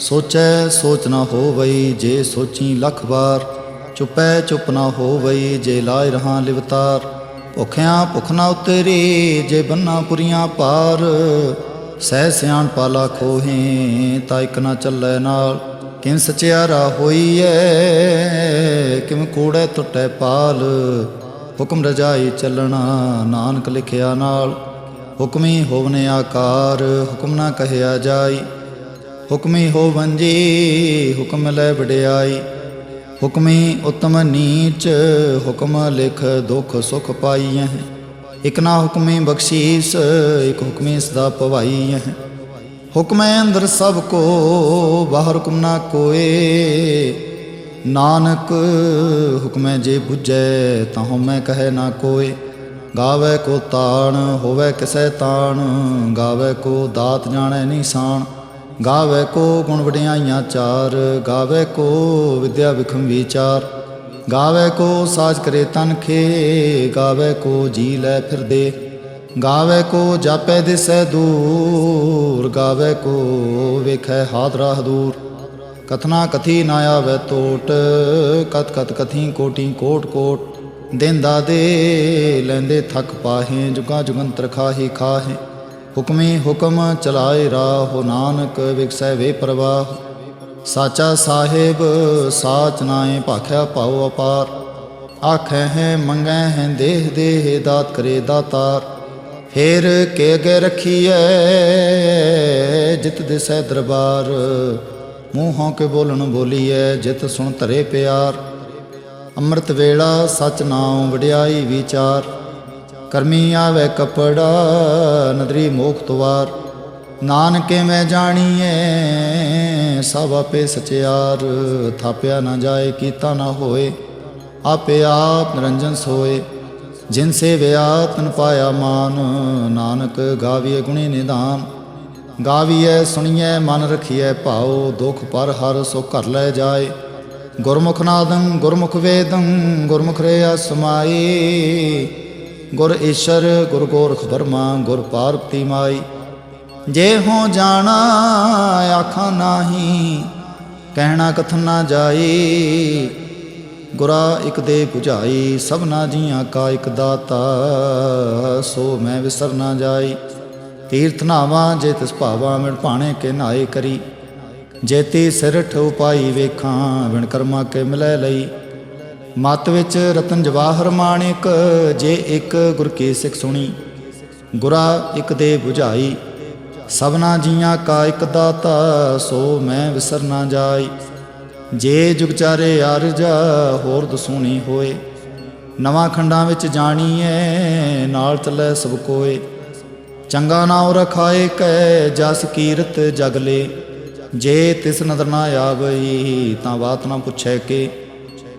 ਸੋਚੈ ਸੋਚ ਨਾ ਹੋਵਈ ਜੇ ਸੋਚੀ ਲੱਖ ਵਾਰ। ਚੁਪੈ ਚੁਪ ਨਾ ਹੋਵਈ ਜੇ ਲਾਇ ਰਹਾ ਲਿਵਤਾਰ। ਭੁਖਿਆਂ ਭੁਖ ਨਾ ਉਤਰੀ ਜੇ ਬੰਨਾ ਪੁਰੀਆਂ ਪਾਰ। ਸਹਿ ਸਿਆਣ ਪਾਲਾ ਖੋਹੇ ਤਾਂ ਇਕ ਨਾ ਚੱਲੈ ਨਾਲ। ਕਿਨ ਸਚਿਆਰਾ ਹੋਈਐ ਕਿਮ ਕੂੜੈ ਟੁੱਟੈ ਪਾਲ। ਹੁਕਮ ਰਜਾਈ ਚੱਲਣਾ ਨਾਨਕ ਲਿਖਿਆ ਨਾਲ। ਹੁਕਮੀ ਹੋਵਨੇ ਆਕਾਰ, ਹੁਕਮ ਨਾ ਕਹਿਆ ਜਾਈ। ਹੁਕਮੀ ਹੋ ਜੀ ਹੁਕਮ ਲੈ ਵਡਿਆਈ। ਹੁਕਮੀ ਉਤਮ ਨੀਚ, ਹੁਕਮ ਲਿਖ ਦੁਖ ਸੁਖ ਪਾਈਐ। ਇਕ ਨਾ ਹੁਕਮੀ ਬਖਸ਼ੀਸ, ਇਕ ਹੁਕਮੀ ਸਦਾ ਪਵਾਈਐ। ਹੁਕਮੈ ਅੰਦਰ ਸਭ ਕੋ, ਬਾਹਰ ਹੁਕਮ ਨਾ ਕੋਏ। ਨਾਨਕ, ਹੁਕਮੈ ਜੇ 부ਜੈ ਤਾਂ ਮੈਂ ਕਹੈ ਨਾ ਕੋਏ। ਗਾਵੇ ਕੋ ਤਾਣ, ਹੋਵੇ ਕਿਸੈ ਤਾਣ, ਗਾਵੇ ਕੋ ਦਾਤ ਜਾਣੈ ਨਿਸ਼ਾਨ। ਗਾਵੇ ਕੋ ਗੁਣ ਵਡਿਆਈਆਂ ਚਾਰ, ਗਾਵੇ ਕੋ ਵਿਦਿਆ ਵਿਖਮ ਵਿਚਾਰ। ਗਾਵੇ ਕੋ ਸਾਜ ਕਰੇ ਤਨਖੇ ਗਾਵੇ ਕੋ ਜੀ ਲੈ ਫਿਰਦੇ ਗਾਵੇ ਕੋ ਜਾਪੈ ਦਿਸੈ ਦੂਰ, ਗਾਵੇ ਕੋ ਵੇਖੈ ਹਾਦਰਾ ਦੂਰ। ਕਥਨਾ ਕਥੀ ਨਾ ਆਵੇ ਟੋਟ ਕਤ ਕਤ ਕਥੀ ਕੋਟੀ ਕੋਟ ਕੋਟ। ਦਿੰਦਾ ਦੇ, ਲੈਂਦੇ ਥਕ ਪਾਹੇ, ਜੁਗਾ ਜੁਗੰਤਰ ਖਾਹੀ ਖਾਹੇ। ਹੁਕਮੀ ਹੁਕਮ ਚਲਾਏ ਰਾਹੁ ਨਾਨਕ, ਵਿਕਸੈ ਵੇ ਪ੍ਰਵਾਹ। ਸਾਚਾ ਸਾਹਿਬ, ਸਾਚ ਨਾਏ ਭਾਖਿਆ ਪਾਉ ਅਪਾਰ। ਆਖੈ ਹੈ, ਮੰਗੈ ਹੈ, ਦੇਹ ਦੇਹ ਦਾਤ ਕਰੇ ਦਾਤਾਰ। ਫੇਰ ਕੇ ਅਗੇ ਰਖੀਐ, ਜਿਤ ਦਿਸੈ ਦਰਬਾਰ। ਮੂੰਹੋਂ ਕੇ ਬੋਲਣ ਬੋਲੀਐ, ਜਿਤ ਸੁਣ ਧਰੇ ਪਿਆਰ। ਅੰਮ੍ਰਿਤ ਵੇਲਾ, ਸਚ ਨਾਮ ਵਡਿਆਈ ਵਿਚਾਰ। ਕਰਮੀ ਆਵੇ ਕਪੜਾ, ਨਦਰੀ ਮੋਖ ਤਵਾਰ। ਨਾਨਕੇ ਮੈਂ ਜਾਣੀਏ ਸਭ ਆਪੇ ਸਚਿਆਰ। ਥਾਪਿਆ ਨਾ ਜਾਏ, ਕੀਤਾ ਨਾ ਹੋਏ, ਆਪੇ ਆਪ ਨਿਰੰਜਨ ਸੋਏ। ਜਿਨ ਸੇਵਿਆ, ਤਨ ਪਾਇਆ ਮਾਨ। ਨਾਨਕ ਗਾਵੀਏ ਗੁਣੀ ਨਿਦਾਨ ਗਾਵੀਏ ਸੁਣੀਐ, ਮਨ ਰਖੀਐ ਭਾਉ। ਦੁਖ ਪਰ ਹਰ ਸੋ ਘਰ ਲੈ ਜਾਏ। ਗੁਰਮੁਖ ਨਾਦੰ, ਗੁਰਮੁਖ ਵੇਦੰ, ਗੁਰਮੁਖ ਰਿਆ ਸਮਾਈ ਗੁਰ ਈਸ਼ਰ, ਗੁਰ ਗੋਰਖ ਬਰਮਾ ਗੁਰ ਪਾਰਬਤੀ ਮਾਈ। ਜੇ ਹੋ ਜਾਣਾ ਆਖਾਂ ਨਾਹੀ, ਕਹਿਣਾ ਕਥਨ ਨਾ ਜਾਈ। ਗੁਰਾ ਇਕ ਦੇ 부ਝਾਈ ਸਭਨਾ ਜੀਆਂ ਕਾ ਇਕ ਦਾਤਾ, ਸੋ ਮੈਂ ਵਿਸਰ ਨਾ ਜਾਈ। ਤੀਰਥ ਨਾਵਾਂ, ਜੇ ਤਿਸ ਭਾਵਾ ਮਿਣ ਭਾਣੇ ਕੇ ਨਾਏ ਕਰੀ। ਜੇਤੀ ਸਿਰਠ ਉਪਾਈ ਵੇਖਾਂ ਵਿਣ ਕਰਮਾ ਕੇ ਮਿਲੈ ਲਈ। ਮਤ ਵਿੱਚ ਰਤਨ ਜਵਾਹਰ ਮਾਣਿਕ, ਜੇ ਇੱਕ ਗੁਰ ਕੀ ਸਿੱਖ ਸੁਣੀ, ਗੁਰਾ ਇੱਕ ਦੇ 부ਝਾਈ, ਸਭਨਾ ਜੀਆਂ ਕਾ ਇੱਕ ਦਾਤਾ, ਸੋ ਮੈਂ ਵਿਸਰ ਨਾ ਜਾਈ ਜੇ ਜੁਗਚਾਰੇ ਅਰਜਾ ਹੋਰ ਦਸੂਣੀ ਹੋਏ। ਨਵਾਂ ਖੰਡਾਂ ਵਿੱਚ ਜਾਣੀਏ ਨਾਲ ਚੱਲੇ ਸਭ ਕੋਏ। ਚੰਗਾ ਨਾਉ ਰਖਾਏ ਕੈ, ਜਸ ਕੀਰਤ ਜਗਲੇ ਜੇ ਤਿਸ ਨਦਰ ਨਾ ਆਵਈ, ਤਾਂ ਬਾਤ ਨਾ ਪੁੱਛੈ ਕੇ।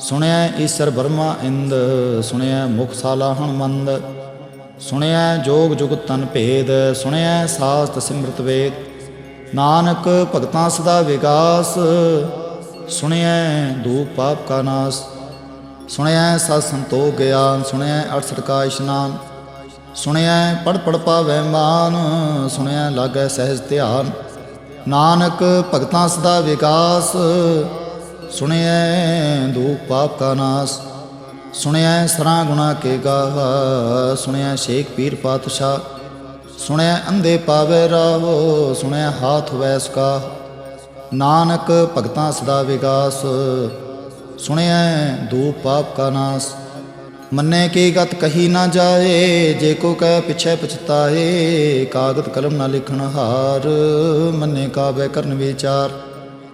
ਸੁਣਿਆ ਈਸ਼ਰ ਬਰਮਾ ਇੰਦ ਸੁਣਿਆ ਮੁਖ ਸਾਲਾਹਣ ਮੰਦ ਸੁਣਿਆ ਜੋਗ ਜੁਗਤ ਤਨ ਭੇਦ ਸੁਣਿਆ ਸਾਸਤ ਸਿਮਰਤ ਵੇਦ, ਨਾਨਕ ਭਗਤਾਂ ਸਦਾ ਵਿਕਾਸ ਸੁਣਿਆ ਦੂਪ ਪਾਪ ਕਾ ਨਾਸ ਸੁਣਿਆ ਸਤ ਸੰਤੋਖ ਗਿਆਨ ਸੁਣਿਆ ਅਠਸਠ ਕਾ ਇਸ਼ਨਾਨ ਸੁਣਿਆ ਪੜ ਪੜ ਪਾਵੈ ਮਾਨ ਸੁਣਿਆ ਲਾਗੈ ਸਹਿਜ ਧਿਆਨ, ਨਾਨਕ ਭਗਤਾਂ ਸਦਾ ਵਿਕਾਸ ਸੁਣਿਐ ਦੁਖ ਪਾਪ ਕਾ ਨਾਸ, ਸੁਣਿਐ ਸਰਾ ਗੁਣਾ ਕੇ ਗਾਹ, ਸੁਣਿਐ ਸ਼ੇਖ ਪੀਰ ਪਾਤਸ਼ਾਹ ਸੁਣਿਆ ਅੰਧੇ ਪਾਵੇ ਰਾਵੋ ਸੁਣਿਆ ਹਾਥ ਵੈਸ ਕਾ ਨਾਨਕ ਭਗਤਾਂ ਸਦਾ ਵਿਗਾਸ ਸੁਣਿਆ ਦੂਪ ਪਾਪ ਕਾ ਨਾਸ। ਮੰਨੇ ਕੀ ਗਤ ਕਹੀ ਨਾ ਜਾਏ, ਜੇ ਕੋ ਕਹਿ ਪਿਛੈ ਪਛਤਾਏ ਕਾਗਦ ਕਲਮ ਨਾ ਲਿਖਣ ਹਾਰ, ਮੰਨੇ ਕਾ ਕਰਨ ਵਿਚਾਰ।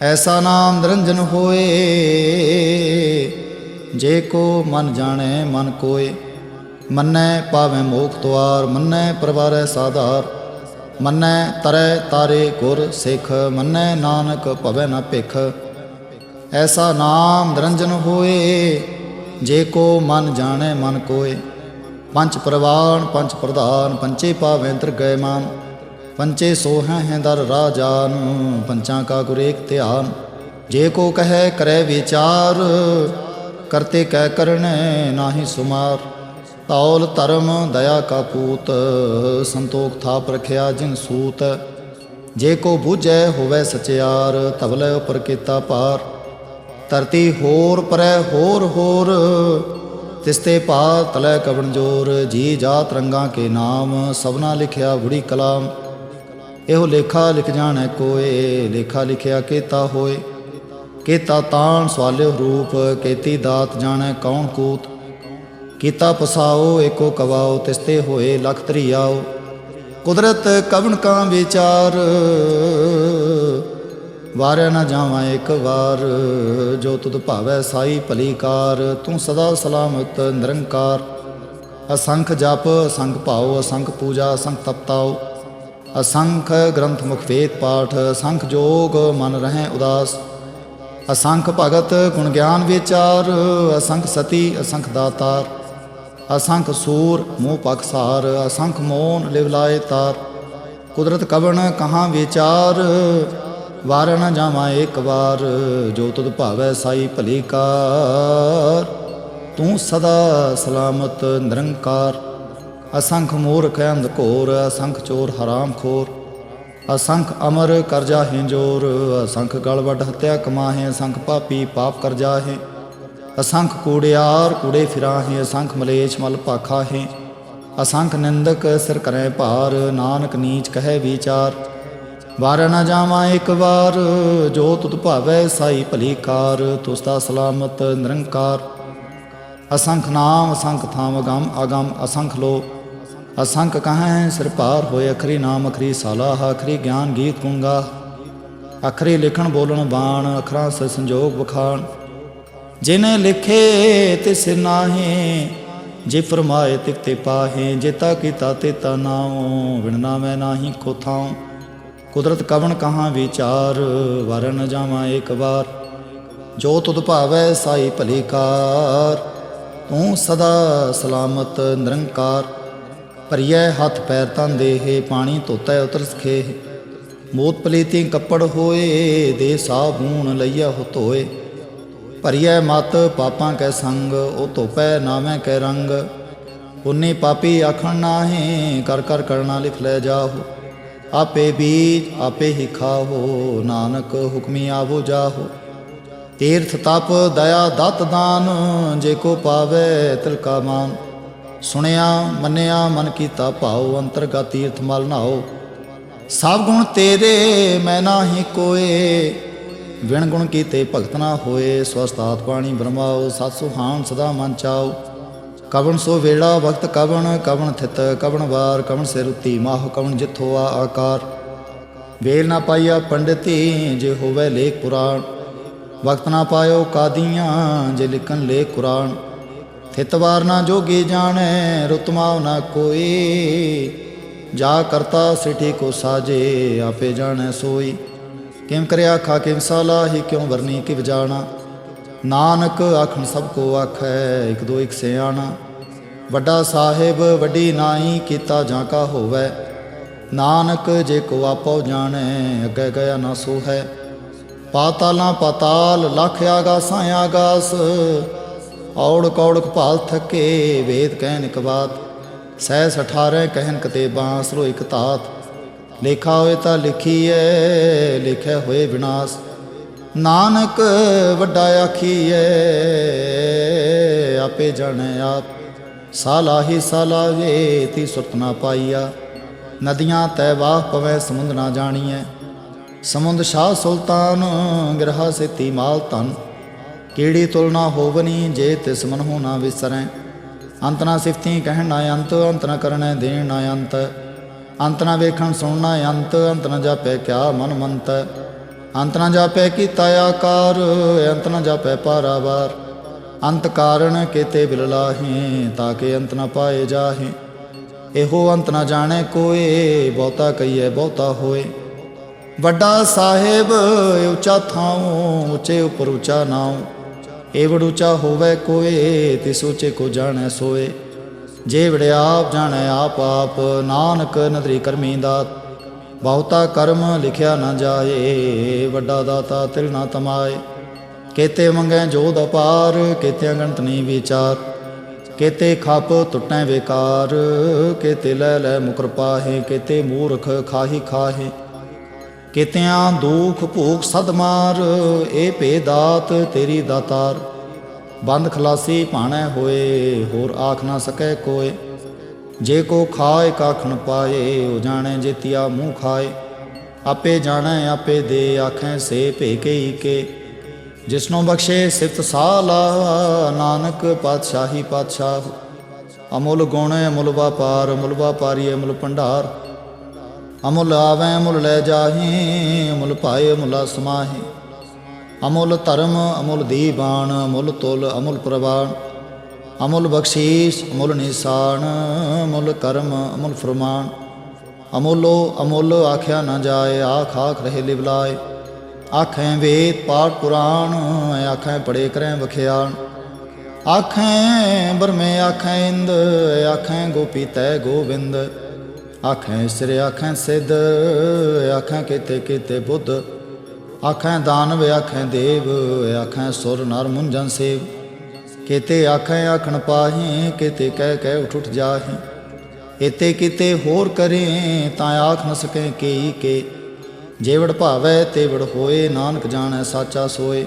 ਐਸਾ ਨਾਮ ਨਿਰੰਜਨ ਹੋਏ, ਜੇ ਕੋ ਮਨ ਜਾਣੈ ਮਨ ਕੋਏ। ਮੰਨੈ ਪਾਵੈ ਮੋਖ ਤੁਆਰ ਮੰਨੈ ਪਰਵਾਰੈ ਸਾਧਾਰ। ਮੰਨੈ ਤਰੈ ਤਾਰੇ ਗੁਰ ਸਿੱਖ, ਮੰਨੈ ਨਾਨਕ ਭਵੈ ਨ ਭਿਖ। ਐਸਾ ਨਾਮ ਨਿਰੰਜਨ ਹੋਏ, ਜੇ ਕੋ ਮਨ ਜਾਣੈ ਮਨ ਕੋਏ। ਪੰਜ ਪ੍ਰਵਾਨ, ਪੰਜ ਪ੍ਰਧਾਨ ਪੰਚੇ ਪਾਵੈ ਗਏ ਮਾਨ ਪੰਚੇ ਸੋਹੈ ਹੈ ਦਰ ਰਾਜਾਨ, ਪੰਚਾਂ ਕਾ ਗੁਰ ਧਿਆਨ। ਜੇ ਕੋ ਕਹੈ, ਕਰੈ ਵਿਚਾਰ, ਕਰਤੇ ਕਹਿ ਕਰਣੈ ਨਾਹੀ ਸੁਮਾਰ। ਤੌਲ ਧਰਮ ਦਇਆ ਕਾ ਪੂਤ, ਸੰਤੋਖ ਥਾਪ ਰਖਿਆ ਜਿਨ ਸੂਤ। ਜੇ ਕੋ ਬੁਝੈ ਹੋਵੇ ਸਚਿਆਰ ਤਵਲੇ ਉਪਰ ਕੀਤਾ ਪਾਰ ਧਰਤੀ ਹੋਰ ਪਰੈ ਹੋਰ ਹੋਰ, ਤਿਸਤੇ ਪਾ ਤਲੇ ਕਵਣ ਜੋਰ। ਜੀ ਜਾਤ ਰੰਗਾਂ ਕੇ ਨਾਮ, ਸਭਨਾ ਲਿਖਿਆ ਬੁੜੀ ਕਲਾਮ। ਇਹੋ ਲੇਖਾ ਲਿਖ ਜਾਣੈ ਕੋਏ, ਲੇਖਾ ਲਿਖਿਆ ਕੀਤਾ ਹੋਏ। ਕੀਤਾ ਤਾਣ ਸਵਾਲਿਓ ਰੂਪ, ਕੀਤੀ ਦਾਤ ਜਾਣੈ ਕੌਣ ਕੂਤ। ਕੀਤਾ ਪਸਾਓ, ਏਕੋ ਕਵਾਓ, ਤਿਸਤੇ ਹੋਏ ਲਖ ਤਰੀਆਓ ਕੁਦਰਤ ਕਵਣ ਕਾ ਵਿਚਾਰ, ਵਾਰਿਆ ਨਾ ਜਾਵਾਂ ਇੱਕ ਵਾਰ। ਜੋ ਤੁਧ ਭਾਵੈ ਸਾਈ ਭਲੀਕਾਰ, ਤੂੰ ਸਦਾ ਸਲਾਮਤ ਨਿਰੰਕਾਰ। ਅਸੰਖ ਜਪ, ਅਸੰਖ ਭਾਉ, ਅਸੰਖ ਪੂਜਾ, ਅਸੰਖ ਤਪਤਾਓ ਅਸੰਖ ਗ੍ਰੰਥ ਮੁਖ ਵੇਦ ਪਾਠ, ਅਸੰਖ ਜੋਗ ਮਨ ਰਹਿ ਉਦਾਸ। ਅਸੰਖ ਭਗਤ ਗੁਣ ਗਿਆਨ ਵਿਚਾਰ, ਅਸੰਖ ਸਤੀ, ਅਸੰਖ ਦਾਤਾਰ। ਅਸੰਖ ਸੂਰ ਮੋਹ ਪਖਸਾਰ ਅਸੰਖ ਮੋਨ ਲਿਵ ਲਾਏ ਤਾਰ। ਕੁਦਰਤ ਕਵਣ ਕਹਾਂ ਵਿਚਾਰ, ਵਾਰ ਨ ਜਾਵਾਂ ਇੱਕ ਵਾਰ, ਜੋ ਤੁਧ ਭਾਵੈ ਸਾਈ ਭਲੀ ਕਾਰ। ਤੂੰ ਸਦਾ ਸਲਾਮਤ ਨਿਰੰਕਾਰ। ਅਸੰਖ ਮੂਰਖ ਅੰਧ ਘੋਰ, ਅਸੰਖ ਚੋਰ ਹਰਾਮ ਖੋਰ। ਅਸੰਖ ਅਮਰ ਕਰਜਾ ਹੈ ਜੋਰ, ਅਸੰਖ ਗਲਵਟ ਹਤਿਆ ਕਮਾਹੇ, ਅਸੰਖ ਪਾਪੀ ਪਾਪ ਕਰਜਾ ਜਾਹੇ। ਅਸੰਖ ਕੂੜਿਆਰ ਕੂੜੇ ਫਿਰਾਹੇ, ਅਸੰਖ ਮਲੇਛ ਮਲ ਭਾਖਾ ਹੈ ਅਸੰਖ ਨਿੰਦਕ ਸਿਰ ਕਰੈ ਭਾਰ, ਨਾਨਕ ਨੀਚ ਕਹੈ ਵਿਚਾਰ। ਵਾਰ ਨਾ ਜਾਵਾਂ ਇੱਕ ਵਾਰ, ਜੋ ਤੁਧ ਭਾਵੈ ਸਾਈ ਭਲੀ ਕਾਰ ਤੁਸਤਾ ਸਲਾਮਤ ਨਿਰੰਕਾਰ। ਅਸੰਖ ਨਾਮ, ਅਸੰਖ ਥਾਮ, ਅਗੰਮ ਅਗਮ ਅਸੰਖ ਲੋ ਅਸੰਖ ਕਹੈ, ਸਿਰ ਭਾਰ ਹੋਏ ਅਖਰੀ ਨਾਮ, ਅਖਰੀ ਸਾਲਾਹ ਅਖਰੀ ਗਿਆਨ ਗੀਤ ਗੁੰਗਾ। ਅਖਰੀ ਲਿਖਣ ਬੋਲਣ ਬਾਣ, ਅਖਰਾਂ ਸੇ ਸੰਜੋਗ ਬਖਾਣ ਜਿਨੇ ਲਿਖੇ ਤਿਸ ਨਾਹੀ ਜੇ ਫਰਮਾਏ ਤਿਕ ਤੇ ਪਾਹੇ ਜੇਤਾ ਕੀਤਾ ਤੇਤਾ ਨਾਉ ਵਿਣ ਨਾਮੈ ਨਾਹੀ ਕੋ ਥਾਉ। ਕੁਦਰਤ ਕਵਣ ਕਹਾਂ ਵਿਚਾਰ ਵਰਨ ਜਾਵਾਂ ਇੱਕ ਵਾਰ। ਜੋ ਤੁਧ ਭਾਵੈ ਸਾਈ ਭਲੀ ਕਾਰ, ਤੂੰ ਸਦਾ ਸਲਾਮਤ ਨਿਰੰਕਾਰ। ਭਰੀਐ ਹੱਥ ਪੈਰ ਤਨ ਦੇਹ, ਪਾਣੀ ਧੋਤੈ ਉਤਰ ਸਖੇ ਮੋਤ ਪਲੀਤੀ ਕੱਪੜ ਹੋਏ, ਦੇ ਸਾਬੂਨ ਲਈਆ ਹੋ ਧੋਏ। ਭਰੀਐ ਮਤ ਪਾਪਾਂ ਕੈ ਸੰਗ, ਉਹ ਧੋਪੈ ਨਾਵੇਂ ਕੈ ਰੰਗ। ਪੁੰਨੀ ਪਾਪੀ ਆਖਣ ਨਾਹੀ, ਕਰ ਕਰ ਕਰਨਾ ਲਿਖ ਲੈ ਜਾਹੋ। ਆਪੇ ਬੀਜ ਆਪੇ ਹੀ ਖਾਹੋ, ਨਾਨਕ ਹੁਕਮੀ ਆਵੋ ਜਾਹੋ। ਤੀਰਥ ਤਪ, ਦਇਆ, ਦਤ ਦਾਨ, ਜੇ ਕੋ ਪਾਵੇ ਤਿਲ ਕਾ ਮਾਨ। ਸੁਣਿਆ, ਮੰਨਿਆ, ਮਨ ਕੀਤਾ ਭਾਉ, ਅੰਤਰਗਤ ਤੀਰਥ ਮਲ ਨਾਓ ਸਭ ਗੁਣ ਤੇਰੇ, ਮੈਂ ਨਾਹੀ ਕੋਏ। ਵਿਣ ਗੁਣ ਕੀਤੇ ਭਗਤ ਨਾ ਹੋਏ। ਸਵਸਤਾਤ ਪਾਣੀ ਬ੍ਰਹਮਾਓ ਸਤ ਸੁਹਾਨ ਸਦਾ ਮਨ ਚਾਓ ਕਵਣ ਸੋ ਵੇੜਾ ਵਕਤ ਕਵਣ ਕਵਣ ਥਿਤ, ਕਵਣ ਵਾਰ, ਕਵਣ ਸਿਰ ਉਤੀ, ਮਾਹ ਕਵਣ ਜਿਥੋ ਆ ਆਕਾਰ। ਵੇਲ ਨਾ ਪਾਈਆ ਪੰਡਤੀ ਜੇ ਹੋਵੇ ਲੇਖ ਪੁਰਾਣ। ਵਕਤ ਨਾ ਪਾਇਓ ਕਾਦੀਆਂ, ਜੇ ਲਿਖਣ ਲੇਖ ਕੁਰਾਨ। ਥਿਤ ਨਾ ਜੋਗੀ ਜਾਣੈ, ਰਤਮਾ ਨਾ ਕੋਈ। ਜਾ ਕਰਤਾ ਸਿਠੀ ਕੋ ਸਾਜੇ, ਆਪੇ ਜਾਣੈ ਸੋਈ। ਕਿਮ ਕਰਿਆ ਖਾ ਕਿਮ ਸਾਲਾਹੀ, ਕਿਉ ਵਰਨੀ ਕਿਵ ਜਾਣਾ। ਨਾਨਕ ਆਖਣ ਸਭ ਕੋ ਆਖੈ, ਇਕ ਦੋ ਇਕ ਸਿਆਣਾ। ਵੱਡਾ ਸਾਹਿਬ, ਵੱਡੀ ਨਾਈ, ਕੀਤਾ ਜਾਂ ਕਾ ਹੋਵੇ। ਨਾਨਕ ਜੇ ਕੋ ਆਪੋ ਜਾਣੈ, ਅੱਗੇ ਗਿਆ ਨਾ ਸੋ ਹੈ ਪਾਤਾਲਾਂ ਪਾਤਾਲ, ਲਖ ਆਗਾਸਾਂ ਆਗਾਸ। ਔੜ ਕੌੜਕ ਭਾਲ ਥਕੇ, ਵੇਦ ਕਹਿਨ ਇਕ ਬਾਤ। ਸਹਿ ਸਠਾਰੇ ਕਹਿਨ ਕਤੇ ਬਾਂਸਰੋ ਇਕ ਤਾਤ ਲੇਖਾ ਹੋਏ ਤਾਂ ਲਿਖੀ ਲਿਖੀਐ, ਲਿਖੇ ਹੋਏ ਵਿਨਾਸ਼। ਨਾਨਕ ਵੱਡਾ ਆਖੀ ਆਖੀਐ, ਆਪੇ ਜਾਣੈ ਆਪ। ਸਾਲਾਹੀ ਸਾਲਾਵੇ ਤੀ ਸੁਰਤ ਨਾ ਪਾਈਆ। ਨਦੀਆਂ ਤੈ ਵਾਹ ਪਵੈ, ਸਮੁੰਦ ਨਾ ਜਾਣੀਐ। ਸਮੁੰਦ ਸ਼ਾਹ ਸੁਲਤਾਨ, ਗਿਰਹਾ ਸੇਤੀ ਮਾਲ ਤਨ ਕੀੜੀ ਤੁਲਨਾ ਹੋਵਨੀ ਜੇ ਤਿਸ ਮਨ ਹੋ ਨਾ ਵਿਸਰੈ? ਅੰਤ ਨਾ ਸਿਫਤੀ ਕਹਿਣ ਨਾ ਅੰਤ ਅੰਤ ਨਾ ਕਰਨੈ ਦੇਣ ਨਾ ਅੰਤ। ਅੰਤ ਨਾ ਵੇਖਣ ਸੁਣਨਾ ਅੰਤ ਅੰਤ ਨਾ ਜਾਪੈ ਕਿਆ ਮਨ ਮੰਤ। ਅੰਤ ਨਾ ਜਾਪੈ ਕੀਤਾ ਆਕਾਰ, ਅੰਤ ਨਾ ਜਾਪੈ ਪਾਰਾਵਾਰ। ਅੰਤ ਕਾਰਣ ਕੇਤੇ ਬਿਲਲਾਹੀ ਤਾਂ ਕਿ ਅੰਤ ਨਾ ਪਾਏ ਜਾਹੇ। ਇਹੋ ਅੰਤ ਨਾ ਜਾਣੇ ਕੋਏ, ਬਹੁਤਾ ਕਹੀਏ ਬਹੁਤਾ ਹੋਏ। ਵੱਡਾ ਸਾਹਿਬ, ਉੱਚਾ ਥਾਉ, ਉੱਚੇ ਉਪਰ ਉੱਚਾ ਨਾਉ। ਏਵੜ ਉੱਚਾ ਹੋਵੇ ਕੋਏ, ਤਿਸ ਉੱਚੇ ਕੋ ਜਾਣੈ ਸੋਏ। ਜੇ ਵੜਿਆ ਆਪ ਜਾਣੈ ਆਪ ਆਪ, ਨਾਨਕ ਨਦਰੀ ਕਰਮੀ ਦਾ ਬਹੁਤਾ ਕਰਮ ਲਿਖਿਆ ਨਾ ਜਾਏ, ਵੱਡਾ ਦਾਤਾ ਤਿਲ ਨਾ ਤਮਾਏ। ਕੇਤੇ ਮੰਗੈ ਜੋਦ ਅਪਾਰ, ਕੇਤੇ ਗਣਤ ਨਹੀਂ ਵਿਚਾਰ। ਕੇਤੇ ਖਪ ਟੁੱਟੈ ਵੇਕਾਰ, ਕੇਤੇ ਲੈ ਲੈ ਮੁਕਰ ਪਾਹੇ, ਕੇਤੇ ਮੂਰਖ ਖਾਹੀ ਖਾਹੇ। ਕਿਤਿਆਂ ਦੁਖ ਭੂਖ ਸਦ ਮਾਰ ਇਹ ਭੇ ਦਾਤ ਤੇਰੀ ਦਾਤਾਰ। ਬੰਦ ਖਲਾਸੀ ਭਾਣੈ ਹੋਏ, ਹੋਰ ਆਖ ਨਾ ਸਕੈ ਕੋਏ। ਜੇ ਕੋ ਖਾਏ, ਕਾਖਣ ਪਾਏ, ਉਹ ਜਾਣੈ ਜੇਤੀਆ ਮੂੰਹ ਖਾਏ। ਆਪੇ ਜਾਣੈ, ਆਪੇ ਦੇ, ਆਖੈ ਸੇ ਭੇ ਕਈ ਕੇ। ਜਿਸਨੂੰ ਬਖਸ਼ੇ ਸਿਫਤ ਸਾਲਾ, ਨਾਨਕ ਪਾਤਸ਼ਾਹੀ ਪਾਤਸ਼ਾਹ। ਅਮੁੱਲ ਗੁਣ, ਅਮੁੱਲ ਵਪਾਰ, ਅਮੁੱਲ ਵਪਾਰੀ, ਅਮੁੱਲ ਭੰਡਾਰ। ਅਮੁਲ ਆਵੈ, ਅਮੁੱਲ ਲੈ ਜਾਹੀ, ਅਮੁਲ ਪਾਏ ਅਮੁੱਲਾ ਸਮਾਹੀ। ਅਮੁਲ ਧਰਮ, ਅਮੁਲ ਦੀਵਾਨ, ਅਮੁਲ ਤੁਲ, ਅਮੁਲ ਪ੍ਰਵਾਨ। ਅਮੁਲ ਬਖਸ਼ੀਸ਼, ਅਮੁਲ ਨਿਸ਼ਾਨ, ਅਮੁਲ ਕਰਮ, ਅਮੁਲ ਫਰਮਾਨ। ਅਮੁੱਲੋ, ਅਮੁੱਲ ਆਖਿਆ ਨਾ ਜਾਏ, ਆਖ ਆਖ ਰਹੇ ਲਿਵਲਾਏ ਆਖੈ ਵੇਦ ਪਾਠ ਪੁਰਾਣ, ਆਖੈ ਪੜੇ ਕਰੈ ਵਖਿਆਣ। ਆਖੈ ਬਰਮੇ, ਆਖੈ ਇੰਦ, ਆਖੈ ਗੋਪੀ ਤੈ ਗੋਬਿੰਦ ਆਖੈ ਸਿਰ, ਆਖੈ ਸਿੱਧ, ਆਖੈ ਕਿਤੇ ਕਿਤੇ ਬੁੱਧ। ਆਖੈ ਦਾਨਵ, ਆਖੈ ਦੇਵ, ਆਖੈ ਸੁਰ, ਨਰ, ਮੁੰਜਨ, ਸੇਵ। ਕਿਤੇ ਆਖੈ ਆਖਣ ਪਾਹੀ, ਕਿਤੇ ਕਹਿ ਕਹਿ ਉਠ ਉਠ ਜਾਹੀ। ਇਤੇ ਕਿਤੇ ਹੋਰ ਕਰੇ, ਤਾਂ ਆਖ ਨ ਸਕੇ ਕੀ ਕੇ। ਜੇਵੜ ਭਾਵੈ, ਤੇਵੜ ਹੋਏ, ਨਾਨਕ ਜਾਣੈ, ਸਾਚਾ ਸੋਏ।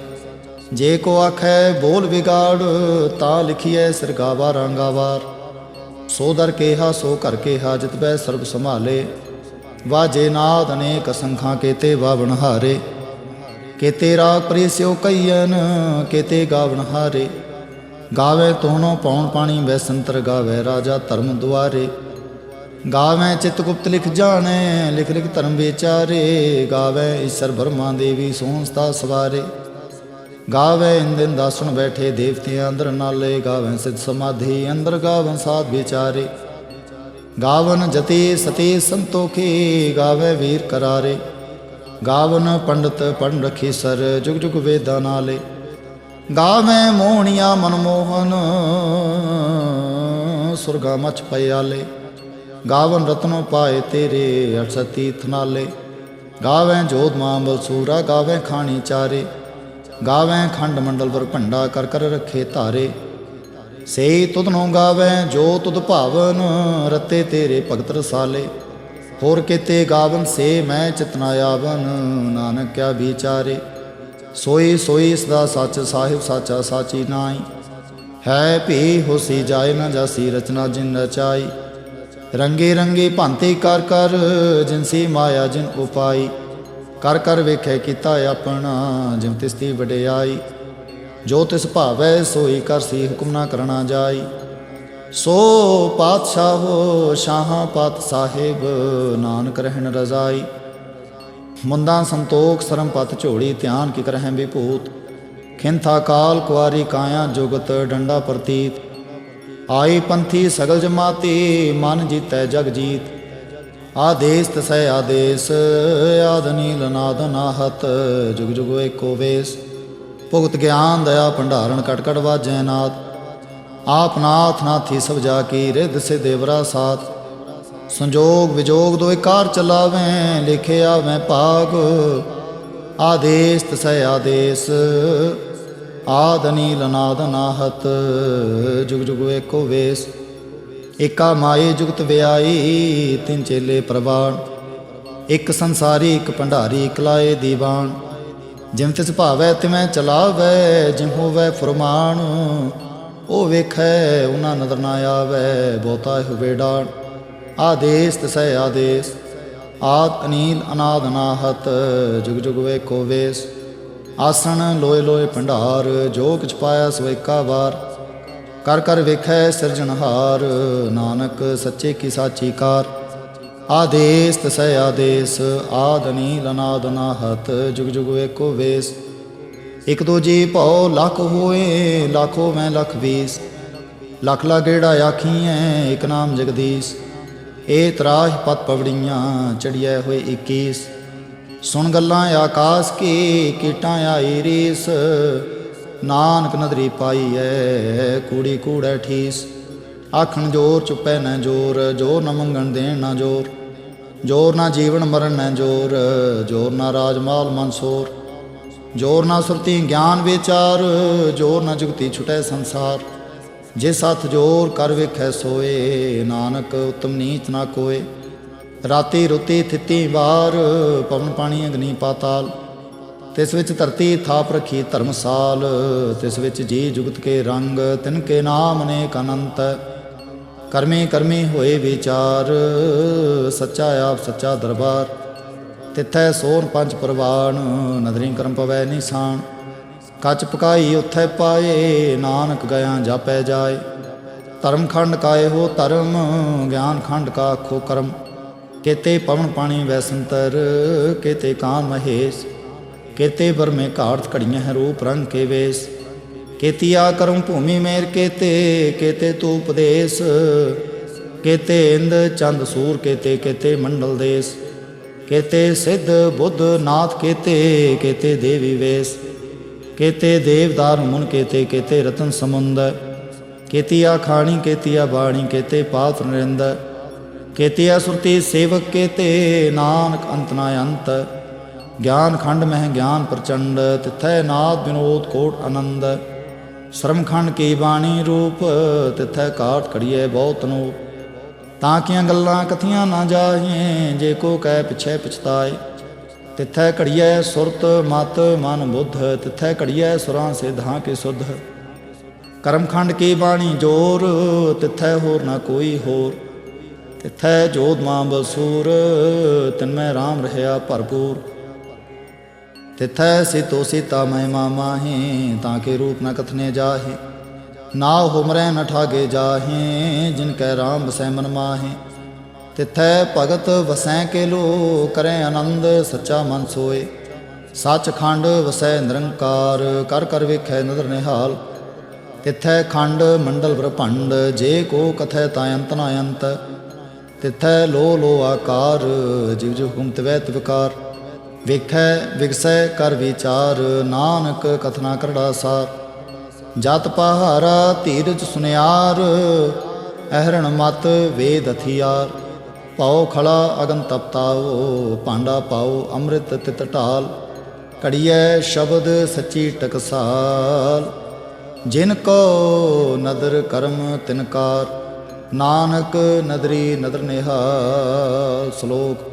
ਜੇ ਕੋ ਆਖੈ, ਬੋਲ ਵਿਗਾੜ, ਤਾਂ ਲਿਖੀਐ, ਸਰਗਾਵਾ, ਰੰਗਾਵਾਰ। ਸੋ ਦਰ ਕੇਹਾ, ਸੋ ਕਰ ਕੇਹਾ, ਜਿਤ ਬੈ ਸਰਬ ਸੰਭਾਲੇ। ਵਾਜੇ ਨਾਦ ਅਨੇਕ ਸੰਖਾਂ ਕੇਤੇ ਵਾਵਣ ਹਾਰੇ। ਕੇਤੇ ਰਾਗ ਪ੍ਰੀਸਿਓ ਕਈਨ ਕੇਤੇ ਗਾਵਣ ਹਾਰੇ। ਗਾਵੇ ਤੋਣੋ ਪੌਣ ਪਾਣੀ ਵੈ ਸੰਤਰ ਗਾਵੇ ਰਾਜਾ ਧਰਮ ਦੁਆਰੇ। ਗਾਵੇ ਚਿਤ ਗੁਪਤ ਲਿਖ ਜਾਣੈ, ਲਿਖ ਲਿਖ ਧਰਮ ਵਿਚਾਰੇ। ਗਾਵੇ ਈਸ਼ਰ ਬਰਮਾ ਦੇਵੀ ਸੋਹਣਸਤਾ ਸਵਾਰੇ। ਗਾਵੇ ਇੰਦਨ ਦਾਸਣ ਬੈਠੇ ਦੇਵਤਿਆਂ ਅੰਦਰ ਨਾਲੇ, ਗਾਵੇ ਸਿਧ ਸਮਾਧੀ, ਅੰਦਰ ਗਾਵਨ ਸਾਧ ਵਿਚਾਰੇ। ਗਾਵਨ ਜਤੀ ਸਤੀ ਸੰਤੋਖੀ, ਗਾਵੇ ਵੀਰ ਕਰਾਰੇ। ਗਾਵਨ ਪੰਡਤ ਪੜਨ ਰਖੀ ਸਰ ਜੁਗ ਜੁਗ ਵੇਦਾਂ ਨਾਲੇ। ਗਾਵੇ ਮੋਹਣੀਆਂ ਮਨਮੋਹਨ, ਸੁਰਗਾ ਮਚ ਪਿਆਲੇ ਗਾਵਨ ਰਤਨੋ ਪਾਏ ਤੇਰੇ ਅਠ ਤੀਰਥ ਨਾਲੇ ਗਾਵੇ ਜੋਤ ਮਾਂ ਬਲਸੂਰਾ ਗਾਵੇ ਖਾਣੀ ਚਾਰੇ। ਗਾਵੇ ਖੰਡ ਮੰਡਲ ਵਰ ਭੰਡਾ ਕਰ ਕਰ ਰੱਖੇ ਧਾਰੇ। ਸੇ ਤੁਧ ਨੂੰ ਗਾਵੇ, ਜੋ ਤੁਧ ਭਾਵਨ, ਰਤੇ ਤੇਰੇ ਭਗਤ ਰਸਾਲੇ। ਹੋਰ ਕਿਤੇ ਗਾਵਨ, ਸੇ ਮੈਂ ਚਿਤਨਾ ਆਵਨ ਨਾਨਕ ਕਿਆ ਵਿਚਾਰੇ। ਸੋਈ ਸੋਈ ਸਦਾ ਸੱਚ, ਸਾਹਿਬ ਸਾਚਾ, ਸਾਚੀ ਨਾਈ ਹੈ ਭੀ ਹੋਸੀ ਜਾਏ ਨਾ ਜਾਸੀ ਰਚਨਾ ਜਿਨ ਰਚਾਈ। ਰੰਗੇ ਰੰਗੇ ਭਾਂਤੇ ਕਰ ਕਰ ਜਿਨਸੀ ਮਾਇਆ ਜਿਨ ਉਪਾਈ। ਕਰ ਕਰ ਵੇਖੇ ਕੀਤਾ ਆਪਣਾ ਜਿਮ ਤਿਸ ਦੀ ਵਡਿਆਈ। ਜੋ ਤਿਸ ਭਾਵੈ, ਸੋਈ ਕਰਸੀ ਹੁਕਮ ਨਾ ਕਰਣਾ ਜਾਈ। ਸੋ ਪਾਤਸ਼ਾਹੋ ਸ਼ਾਹਾਂ ਪਤ ਸਾਹਿਬ, ਨਾਨਕ ਰਹਿਣ ਰਜ਼ਾਈ। ਮੁੰਦਾ ਸੰਤੋਖ ਸਰਮ ਪਤ ਝੋੜੀ ਧਿਆਨ ਕੀ ਕਰਹਿ ਵਿਭੂਤ। ਖਿੰਥਾ ਕਾਲ ਕੁਆਰੀ ਕਾਇਆ ਜੁਗਤ, ਡੰਡਾ ਪ੍ਰਤੀਤ। ਆਈ ਪੰਥੀ ਸਗਲ ਜਮਾਤੀ, ਮਨ ਜੀਤੈ ਜਗ ਜੀਤ। ਆਦੇਸ ਤਸੈ ਆਦੇਸ, ਆਦ ਨੀਲ ਨਾਦ ਨਾਹਤ, ਜੁਗ ਜੁਗ ਏਕੋ ਵੇਸ। ਭੁਗਤ ਗਿਆਨ ਦਇਆ ਭੰਡਾਰਨ ਕਟ ਕਟ ਵਾਜੈ ਨਾਦ। ਆਪ ਨਾਥ ਨਾਥੀ ਸਭ ਜਾ ਕੀ, ਰਿਧ ਸੇ ਦੇਵਰਾ ਸਾਥ। ਸੰਜੋਗ ਵਿਜੋਗ ਦੋਇ ਕਾਰ ਚਲਾਵੇਂ ਲਿਖਿਆ ਮੈਂ ਭਾਗ। ਆਦੇਸ ਤਸੈ ਆਦੇਸ, ਆਦ ਅਨੀਲ ਅਨਾਦ ਅਨਾਹਤ ਜੁਗ ਜੁਗ ਏਕੋ ਵੇਸ। ਏਕਾ ਮਾਏ ਜੁਗਤ ਵਿਆਈ, ਤਿੰਨ ਚੇਲੇ ਪ੍ਰਵਾਨ। ਇੱਕ ਸੰਸਾਰੀ, ਇੱਕ ਭੰਡਾਰੀ, ਇੱਕ ਲਾਏ ਦੀਵਾਨ। ਜਿਮ ਤਿਸ ਭਾਵੈ ਤਿਵੇਂ ਚਲਾਵੈ, ਜਿਮ ਹੋਵੈ ਫਰਮਾਨ। ਉਹ ਵੇਖੈ ਉਹਨਾਂ ਨਦਰ ਨਾ ਆਵੈ, ਬਹੁਤਾ ਹੋਵੇ ਡਾਣ ਆਦੇਸ ਤਸੈ ਆਦੇਸ, ਆਦ ਅਨੀਲ ਅਨਾਦ ਨਾਹਤ ਜੁਗ ਜੁਗ ਵੇਖੋ ਵੇਸ। ਆਸਣ ਲੋਏ ਲੋਏ ਭੰਡਾਰ ਜੋ ਕਿਛ ਪਾਇਆ ਸੋ ਏਕਾ ਵਾਰ। ਕਰ ਕਰ ਵੇਖੈ ਸਿਰਜਣਹਾਰ, ਨਾਨਕ ਸੱਚੇ ਕੀ ਸਾਚੀ ਕਾਰ। ਆਦੇਸ ਤਸੈ ਆਦੇਸ ਆਦਨੀ ਅਨੀਲ ਅਨਾਦ ਅਨਾਹਤ ਜੁਗ ਜੁਗ ਵੇਖੋ ਵੇਸ। ਇਕ ਦੋ ਜੀ ਭਉ ਲੱਖ ਹੋਏ, ਲੱਖੋ ਮੈਂ ਲੱਖ ਵੀਸ। ਲੱਖ ਲਾ ਗੇੜਾ ਆਖੀਐ, ਇਕ ਨਾਮ ਜਗਦੀਸ਼। ਏ ਤਰਾਹ ਪਤ ਪਵੜੀਆਂ, ਚੜਿਐ ਹੋਏ 21 ਸੁਣ ਗੱਲਾਂ ਆਕਾਸ ਕੀ, ਕੀਟਾਂ ਆਈ ਰੀਸ। ਨਾਨਕ ਨਦਰੀ ਪਾਈ ਐ ਕੂੜੀ ਕੂੜੈ ਠੀਸ। ਆਖਣ ਜੋਰ ਚੁੱਪੈ ਨਾ ਜੋਰ ਜੋਰ ਨਾ ਮੰਗਣ ਦੇਣ ਨਾ ਜੋਰ। ਜੋਰ ਨਾ ਜੀਵਨ ਮਰਨ ਨਾ ਜੋਰ ਜੋਰ ਨਾ ਰਾਜ ਮਾਲ ਮਨਸੂਰ ਜੋਰ ਨਾ ਸੁਰਤੀ ਗਿਆਨ ਵਿਚਾਰ, ਜੋਰ ਨਾ ਜੁਗਤੀ ਛੁਟੈ ਸੰਸਾਰ। ਜੇ ਸਤ ਜੋਰ ਕਰ ਵੇਖੈ ਸੋਏ, ਨਾਨਕ ਉਤਮ ਨੀਤ ਨਾ ਕੋਏ। ਰਾਤੀ ਰੁਤੀ ਥਿੱਤੀ ਵਾਰ, ਪਵਨ ਪਾਣੀ ਅਗਨੀ ਪਾਤਾਲ। ਤਿਸ ਵਿੱਚ ਧਰਤੀ ਥਾਪ ਰਖੀ ਧਰਮਸਾਲ, ਤਿਸ ਵਿੱਚ ਜੀ ਜੁਗਤ ਕੇ ਰੰਗ, ਤਿਨ ਕੇ ਨਾਮ ਨੇ ਕਨੰਤ ਕਰਮੀ ਕਰਮੀ ਹੋਏ ਵਿਚਾਰ, ਸੱਚਾ ਆਪ ਸੱਚਾ ਦਰਬਾਰ। ਤਿੱਥੈ ਸੋਨ ਪੰਜ ਪਰਵਾਨ, ਨਦਰੀ ਕਰਮ ਪਵੈ ਨਿਸ਼ਾਨ। ਕੱਚ ਪਕਾਈ ਉਥੈ ਪਾਏ, ਨਾਨਕ ਗਿਆ ਜਾਪੈ ਜਾਏ। ਧਰਮ ਖੰਡ ਕਾਏ ਹੋ ਧਰਮ, ਗਿਆਨ ਖੰਡ ਕਾ ਖੋ ਕਰਮ। ਕੇਤੇ ਪਵਨ ਪਾਣੀ ਵੈਸੰਤਰ ਕੇਤੇ ਕਾਨ ਮਹੇਸ਼। ਕੇਤੇ ਬਰਮੇ ਘਾੜਤ ਘੜੀਆਂ ਹੈ ਰੂਪ ਰੰਗ ਕੇ ਵੇਸ। ਕੇਤੀਆ ਕਰਮ ਭੂਮੀ ਮੇਰ ਕੇਤੇ ਕੇਤੇ ਤੂ ਉਪਦੇਸ। ਕੇਤੇ ਇੰਦ ਚੰਦ ਸੂਰ ਕੇਤੇ ਕੇਤੇ ਮੰਡਲ ਦੇਸ। ਕੇਤੇ ਸਿੱਧ ਬੁੱਧ ਨਾਥ ਕੇਤੇ ਕੇਤੇ ਦੇਵੀ ਵੇਸ। ਕੇਤੇ ਦੇਵਦਾਰ ਮੁਨ ਕੇਤੇ ਕੇਤੇ ਰਤਨ ਸਮੁੰਦ। ਕੇਤੀਆ ਖਾਣੀ, ਕੇਤੀਆ ਬਾਣੀ, ਕੇਤੇ ਪਾਤ ਨਰਿੰਦ। ਕੇਤੀਆ ਸੁਰਤੀ ਸੇਵਕ ਕੇਤੇ, ਨਾਨਕ ਅੰਤ ਨਾ ਅੰਤ। ਗਿਆਨ ਖੰਡ ਮਹਿ ਗਿਆਨ ਪ੍ਰਚੰਡ ਤਿਥੈ ਨਾਦ ਵਿਨੋਦ ਕੋਟ ਆਨੰਦ ਸ਼ਰਮ ਖੰਡ ਕੀ ਬਾਣੀ ਰੂਪ ਤਿਥੈ ਕਾਟ ਘੜੀਏ ਬਹੁਤ ਨੂੰ ਤਾਂ ਕੀਆਂ ਗੱਲਾਂ ਕਥੀਆਂ ਨਾ ਜਾਹੀਏ ਜੇ ਕੋ ਕਹਿ ਪਿਛੈ ਪਛਤਾਏ ਤਿਥੈ ਘੜੀਐ ਸੁਰਤ ਮਤ ਮਨ ਬੁੱਧ ਤਿਥੈ ਘੜੀਐ ਸੁਰਾਂ ਸਿਧਾਂ ਕੇ ਸੁਧ ਕਰਮਖੰਡ ਕੀ ਬਾਣੀ ਜੋਰ ਤਿਥੈ ਹੋਰ ਨਾ ਕੋਈ ਹੋਰ ਤਿਥੈ ਜੋਤ ਮਾਂ ਬਸੂਰ ਤਿਨਮੈ RAM ਰਹਾ ਭਰਪੂਰ ਤਿਥੈ ਸਿਤੋ ਸੀਤਾ ਮੈਂ ਮਾਹੀ, ਤਾਂ ਕੇ ਰੂਪ ਨ ਕਥਨੇ ਜਾਹੇ। ਨਾ ਹੁਮਰੈ ਨ ਠਾਗੇ ਜਾਹੇ, ਜਿਨ ਕੈ RAM ਵਸੈ ਮਨ ਮਾਹੇ। ਤਿਥੈ ਭਗਤ ਵਸੈ ਕੇ ਲੋ ਕਰੈ ਆਨੰਦ ਸੱਚਾ ਮਨ ਸੋਏ। ਸੱਚਖੰਡ ਵਸੈ ਨਿਰੰਕਾਰ, ਕਰ ਕਰ ਵੇਖੈ ਨਦਰ ਨਿਹਾਲ। ਤਿਥੈ ਖੰਡ ਮੰਡਲ ਬ੍ਰਹਮੰਡ ਜੇ ਕੋ ਕਥੈ ਤਾ ਅੰਤ ਨਾ ਅੰਤ। ਤਿਥੈ ਲੋ ਲੋ ਆਕਾਰ, ਜਿਵ ਜਿਵ ਹੁਕਮ ਤਵੈ ਤਵਕਾਰ। ਵੇਖੈ, ਵਿਗਸੈ ਕਰ ਵਿਚਾਰ, ਨਾਨਕ ਕਥਨਾ ਕਰੜਾ ਸਾਰ। ਜਤ ਪਹਾਰਾ ਧੀਰਜ ਸੁਨਿਆਰ, ਅਹਰਣ ਮਤ ਵੇਦ ਹਥਿਆਰ ਪਾਉ ਖਲਾ ਅਗਨ ਤਪਤਾਓ, ਭਾਂਡਾ ਪਾਉ ਅੰਮ੍ਰਿਤ ਤਿਤ ਢਾਲ। ਕੜੀਐ ਸ਼ਬਦ ਸੱਚੀ ਟਕਸਾਲ। ਜਿਨ ਕੋ ਨਦਰ ਕਰਮ ਤਿਨਕਾਰ ਨਾਨਕ ਨਦਰੀ ਨਦਰ ਨਿਹਾਲ। ਸ਼ਲੋਕ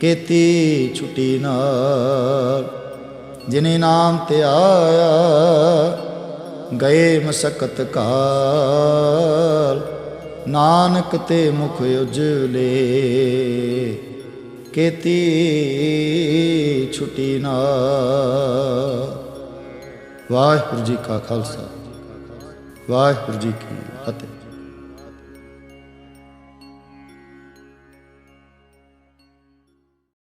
ਕੀਤੀ ਛੁਟੀ ਨਾਲ। ਜਿਨੇ ਨਾਮ ਤੇ ਆਇਆ, ਗਏ ਮਸਕਤ ਕਾਲ। ਨਾਨਕ ਤੇ ਮੁਖ ਉਜਲੇ, ਕੀਤੀ ਛੁਟੀ ਨਾ ਵਾਹਿਗੁਰੂ ਜੀ ਕਾ ਖਾਲਸਾ, ਵਾਹਿਗੁਰੂ ਜੀ ਕੀ